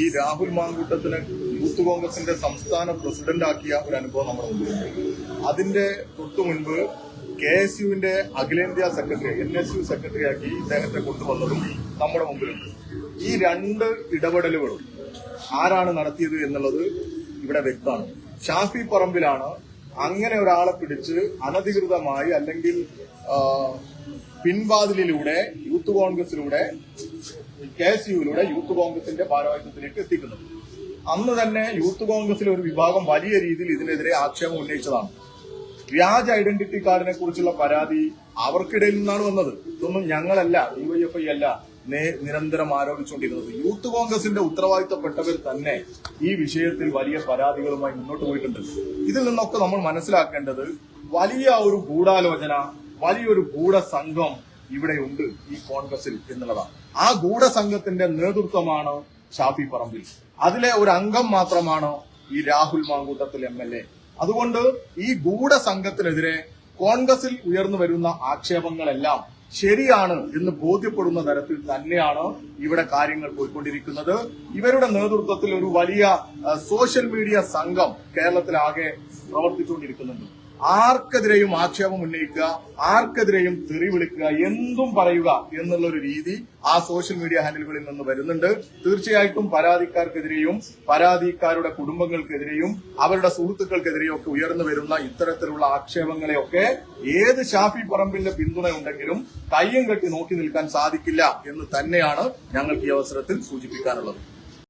ഈ രാഹുൽ മാങ്കൂട്ടത്തിന് യൂത്ത് കോൺഗ്രസിന്റെ സംസ്ഥാന പ്രസിഡന്റ് ആക്കിയ ഒരു അനുഭവം നമ്മുടെ മുമ്പിലുണ്ട് അതിന്റെ തൊട്ടു മുൻപ് കെ എസ് യുവിന്റെ അഖിലേന്ത്യാ secretary N S U secretary ആക്കി ഇദ്ദേഹത്തെ കൊണ്ടുവന്നതും നമ്മുടെ മുമ്പിലുണ്ട്. ഈ രണ്ട് ഇടപെടലുകളും ആരാണ് നടത്തിയത് എന്നുള്ളത് ഇവിടെ വ്യക്തമാണ്. ഷാഫി പറമ്പിലാണ് അങ്ങനെ ഒരാളെ പിടിച്ച് അനധികൃതമായി അല്ലെങ്കിൽ പിൻവാതിലിലൂടെ യൂത്ത് കോൺഗ്രസിലൂടെ കെ എസ് യുവിലൂടെ യൂത്ത് കോൺഗ്രസിന്റെ ഭാരവാഹിത്വത്തിലേക്ക് എത്തിക്കുന്നത് അന്ന് തന്നെ യൂത്ത് കോൺഗ്രസിലെ ഒരു വിഭാഗം വലിയ രീതിയിൽ ഇതിനെതിരെ ആക്ഷേപം ഉന്നയിച്ചതാണ്. വ്യാജ ഐഡന്റിറ്റി കാർഡിനെ കുറിച്ചുള്ള പരാതി അവർക്കിടയിൽ നിന്നാണ് വന്നത്. ഇതൊന്നും ഞങ്ങളല്ല ഡിവൈഎഫ്ഐ അല്ല നിരന്തരം ആരോപിച്ചുകൊണ്ടിരുന്നത്. യൂത്ത് കോൺഗ്രസിന്റെ ഉത്തരവാദിത്തപ്പെട്ടവർ തന്നെ ഈ വിഷയത്തിൽ വലിയ പരാതികളുമായി മുന്നോട്ട് പോയിട്ടുണ്ട്. ഇതിൽ നിന്നൊക്കെ നമ്മൾ മനസ്സിലാക്കേണ്ടത് വലിയ ഒരു ഗൂഢാലോചന വലിയൊരു ഗൂഢസംഘം ഇവിടെയുണ്ട് ഈ കോൺഗ്രസിൽ എന്നുള്ളതാണ്. ആ ഗൂഢസംഘത്തിന്റെ നേതൃത്വമാണ് ഷാഫി പറമ്പിൽ. അതിലെ ഒരു അംഗം മാത്രമാണ് ഈ Rahul Mamkootathil M L A. അതുകൊണ്ട് ഈ ഗൂഢസംഘത്തിനെതിരെ കോൺഗ്രസിൽ ഉയർന്നു വരുന്ന ആക്ഷേപങ്ങളെല്ലാം ശരിയാണ് എന്ന് ബോധ്യപ്പെടുന്ന തരത്തിൽ തന്നെയാണ് ഇവിടെ കാര്യങ്ങൾ പോയിക്കൊണ്ടിരിക്കുന്നത്. ഇവരുടെ നേതൃത്വത്തിൽ ഒരു വലിയ സോഷ്യൽ മീഡിയ സംഘം കേരളത്തിലാകെ പ്രവർത്തിച്ചുകൊണ്ടിരിക്കുന്നുണ്ട്. ആർക്കെതിരെയും ആക്ഷേപം ഉന്നയിക്കുക ആർക്കെതിരെയും തെറി വിളിക്കുക എന്തും പറയുക എന്നുള്ള ഒരു രീതി ആ സോഷ്യൽ മീഡിയ ഹാൻഡിലുകളിൽ നിന്ന് വരുന്നുണ്ട്. തീർച്ചയായിട്ടും പരാതിക്കാർക്കെതിരെയും പരാതിക്കാരുടെ കുടുംബങ്ങൾക്കെതിരെയും അവരുടെ സുഹൃത്തുക്കൾക്കെതിരെയും ഒക്കെ ഉയർന്നു വരുന്ന ഇത്തരത്തിലുള്ള ആക്ഷേപങ്ങളെയൊക്കെ ഏത് ഷാഫി പറമ്പിന്റെ പിന്തുണ ഉണ്ടെങ്കിലും കയ്യും കെട്ടി നോക്കി നിൽക്കാൻ സാധിക്കില്ല എന്ന് തന്നെയാണ് ഞങ്ങൾക്ക് ഈ അവസരത്തിൽ സൂചിപ്പിക്കാനുള്ളത്.